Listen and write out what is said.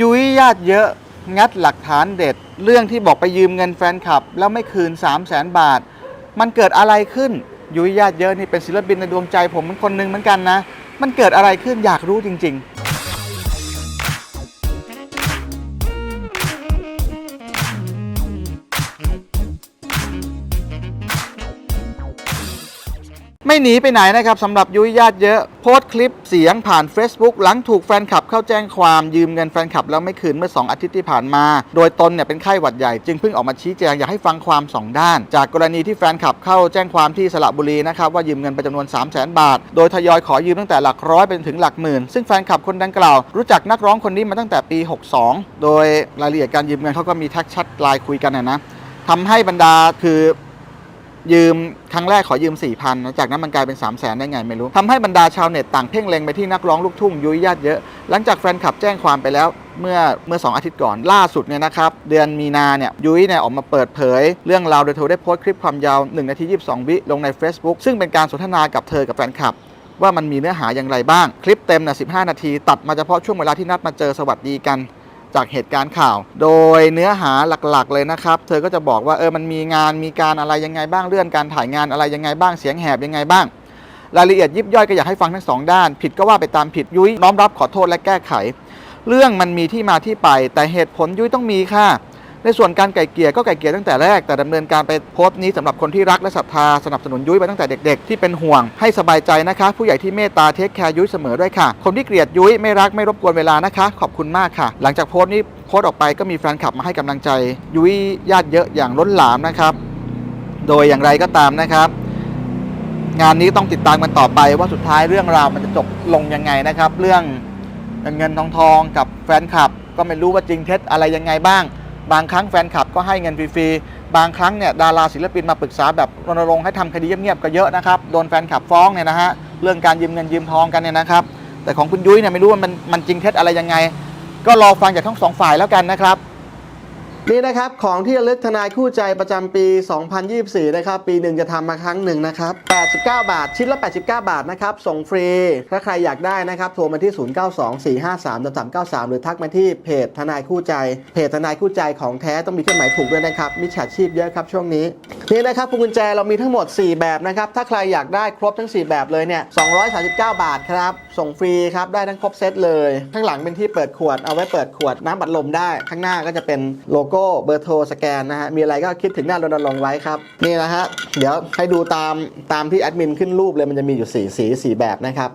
ยุ้ยญาติเยอะงัดหลักฐานเด็ด เรื่องที่บอกไปยืมเงินแฟนคลับ แล้วไม่คืน 3 0 0แสนบาท มันเกิดอะไรขึ้น ยุ้ยญาติเยอะนี่เป็นศิลปินในดวงใจผมเป็นคนหนึ่งเหมือนกันนะ มันเกิดอะไรขึ้นอยากรู้จริง ๆ ไม่หนีไปไหนนะครับสำหรับยุ้ยญาติเยอะโพสต์คลิปเสียงผ่าน Facebook หลังถูกแฟนคลับเข้าแจ้งความยืมเงินแฟนคลับแล้วไม่คืนเมื่อ 2 อาทิตย์ที่ผ่านมา โดยตนเนี่ยเป็นไข้หวัดใหญ่จึงเพิ่งออกมาชี้แจงอยากให้ฟังความสองด้าน จากกรณีที่แฟนคลับเข้าแจ้งความที่สระบุรีนะครับว่ายืมเงินไปจำนวน 3 0 0แสนบาท โดยทยอยขอยืมตั้งแต่หลักร้อยไปจนถึงหลักหมื่น ซึ่งแฟนคลับคนดังกล่าวรู้จักนักร้องคนนี้มาตั้งแต่ปี 62 โดยรายละเอียดการยืมเงินเขาก็มีแท็กชัดไลน์คุยกันนะนะทำให้บรรดาคือ ยืมครั้งแรกขอยืม4 0 0 0นจากนั้นมันกลายเป็น3 0 0แสนได้ไงไม่รู้ทำให้บรรดาชาวเน็ตต่างเพ่งเล็งไปที่นักร้องลูกทุ่งยุ้ยญาติเยอะ หลังจากแฟนคลับแจ้งความไปแล้วเมื่อเมื่อ 2 อาทิตย์ก่อนล่าสุดเนี่ยนะครับ เดือนมีนาเนี่ยยุ้ยเนี่ยออกมาเปิดเผย เรื่องราวโดยเธอได้โพสต์คลิปความยาว1นาที22 วิลงใน Facebook ซึ่งเป็นการสนทนากับเธอกับแฟนคลับ ว่ามันมีเนื้อหาอย่างไรบ้างคลิปเต็มนะ15 นาที ตัดมาเฉพาะช่วงเวลาที่นัดมาเจอสวัสดีกัน จากเหตุการณ์ข่าว โดยเนื้อหาหลักๆ เลยนะครับ เธอก็จะบอกว่าเออมันมีงานมีการอะไรยังไงบ้างเลื่อนการถ่ายงานอะไรยังไงบ้างเสียงแหบยังไงบ้าง รายละเอียดยิบย่อยก็อยากให้ฟังทั้งสองด้าน ผิดก็ว่าไปตามผิดยุ้ยน้อมรับขอโทษและแก้ไข เรื่องมันมีที่มาที่ไป แต่เหตุผลยุ้ยต้องมีค่ะ ในส่วนการไก่เกลี่ยก็ไก่เกลี่ยตั้งแต่แรกแต่ดำเนินการไปโพสต์นี้สำหรับคนที่รักและศรัทธาสนับสนุนยุ้ยมาตั้งแต่เด็กๆ ที่เป็นห่วงให้สบายใจนะคะ ผู้ใหญ่ที่เมตตาเทคแคร์ยุ้ยเสมอด้วยค่ะ คนที่เกลียดยุ้ยไม่รักไม่รบกวนเวลานะคะ ขอบคุณมากค่ะ หลังจากโพสต์นี้โพสต์ออกไปก็มีแฟนคลับมาให้กำลังใจ ยุ้ยญาติเยอะอย่างล้นหลามนะครับ โดยอย่างไรก็ตามนะครับ งานนี้ต้องติดตามกันต่อไปว่าสุดท้ายเรื่องราวมันจะจบลงยังไงนะครับ เรื่องเงินเงินทองทองกับแฟนคลับ ก็ไม่รู้ว่าจริงเท็จอะไรยังไงบ้าง บางครั้งแฟนคลับก็ให้เงินฟรีๆ บางครั้งเนี่ยดาราศิลปินมาปรึกษาแบบรณรงค์ให้ทำคดีเงียบๆก็เยอะนะครับ โดนแฟนคลับฟ้องเนี่ยนะฮะ เรื่องการยืมเงินยืมทองกันเนี่ยนะครับ แต่ของคุณยุ้ยเนี่ยไม่รู้ว่ามันมันจริงเท็จอะไรยังไง ก็รอฟังจากทั้งสองฝ่ายแล้วกันนะครับ นี่นะครับของที่ระลึกทนายคู่ใจประจำปี 2024 นะครับ ปีหนึ่งจะทำมาครั้งหนึ่งนะครับ 89 บาท ชิ้นละ 89 บาทนะครับ ส่งฟรี ถ้าใครอยากได้นะครับ โทรมาที่ 0924533393 หรือทักมาที่เพจทนายคู่ใจ เพจทนายคู่ใจของแท้ต้องมีเครื่องหมายถูกด้วยนะครับ มิจฉาชีพเยอะครับช่วงนี้ นี่นะครับพวงกุญแจเรามีทั้งหมด 4 แบบนะครับ ถ้าใครอยากได้ครบทั้ง 4 แบบเลยเนี่ย 239 บาทครับ ส่งฟรีครับ ได้ทั้งครบเซตเลย ข้างหลังเป็นที่เปิดขวด เอาไว้เปิดขวดน้ำบัดลมได้ ข้างหน้าก็จะเป็นโลโก้เบอร์โทรสแกนนะฮะ มีอะไรก็คิดถึงหน้ารณรงค์ไว้ครับ นี่นะฮะ เดี๋ยวให้ดูตามตามที่แอดมินขึ้นรูปเลย มันจะมีอยู่ 4 สี 4 แบบนะครับ